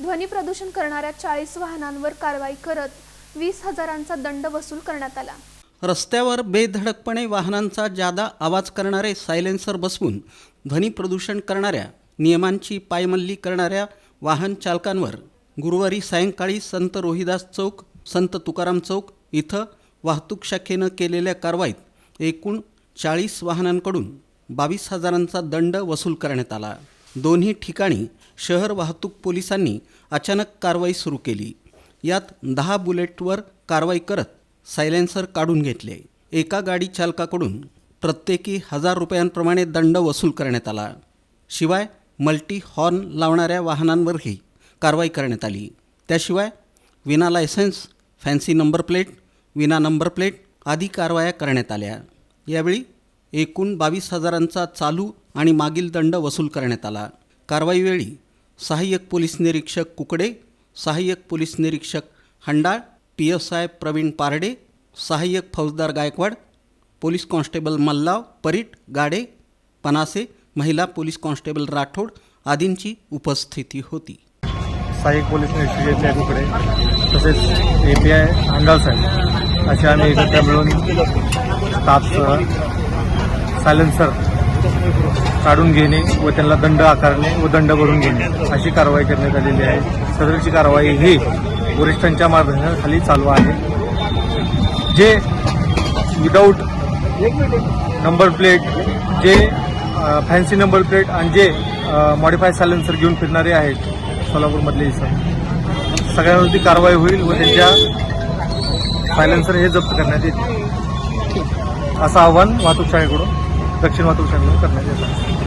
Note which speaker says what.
Speaker 1: ध्वनी प्रदूषण करणाऱ्या चाळीस वाहनांवर कारवाई करत वीस हजारांचा दंड वसूल करण्यात आला.
Speaker 2: रस्त्यावर बेधडकपणे वाहनांचा जादा आवाज करणारे सायलेन्सर बसवून ध्वनी प्रदूषण करणाऱ्या नियमांची पायमल्ली करणाऱ्या वाहन चालकांवर गुरुवारी सायंकाळी संत रोहिदास चौक संत तुकाराम चौक इथं वाहतूक शाखेनं केलेल्या कारवाईत एकूण चाळीस वाहनांकडून बावीस हजारांचा दंड वसूल करण्यात आला. दोन्ही ठिकाणी शहर वाहतूक पोलिसांनी अचानक कारवाई सुरू केली. यात दहा बुलेटवर कारवाई करत सायलेन्सर काढून घेतले. एका गाडी चालकाकडून प्रत्येकी हजार रुपयांप्रमाणे दंड वसूल करण्यात आला. शिवाय मल्टी हॉर्न लावणाऱ्या वाहनांवरही कारवाई करण्यात आली. त्याशिवाय विना लायसन्स फॅन्सी नंबर प्लेट विना नंबर प्लेट आदी कारवाया करण्यात आल्या. यावेळी एकूण बावीस हजारांचा चालू आणि मागील दंड वसूल करण्यात आला. कारवाईवेळी सहाय्यक पोलीस निरीक्षक कुकडे सहाय्यक पोलीस निरीक्षक Handal P S I Pravin Parde सहाय्यक फौजदार गायकवाड पोलीस कॉन्स्टेबल मल्लाव परीट गाडे पनासे महिला पोलीस कॉन्स्टेबल राठोड आदींची उपस्थिती होती.
Speaker 3: सहाय्यक पोलीस निरीक्षक कुकडे तसेच ए पी आय हंडाळ साहेब असे आम्ही एकत्र मिळून स्टाफसह सायलेन्सर काढून घेणे व त्यांना दंड आकारणे व दंड भरून घेणे अशी कारवाई करण्यात आलेली आहे. सदरची कारवाई ही वरिष्ठांच्या मार्गदर्शनाखाली चालू आहे. जे विदाऊट नंबर प्लेट जे फॅन्सी नंबर प्लेट आणि जे मॉडिफाय सायलेन्सर घेऊन फिरणारे आहेत सोलापूरमधले इसम सगळ्यांवरती कारवाई होईल व त्यांच्या सायलेन्सर हे जप्त करण्यात येतील. असं आव्हान वाहतूक शाळेकडून दक्षिण वाहतूक शाळेकडून करण्यात येत आहे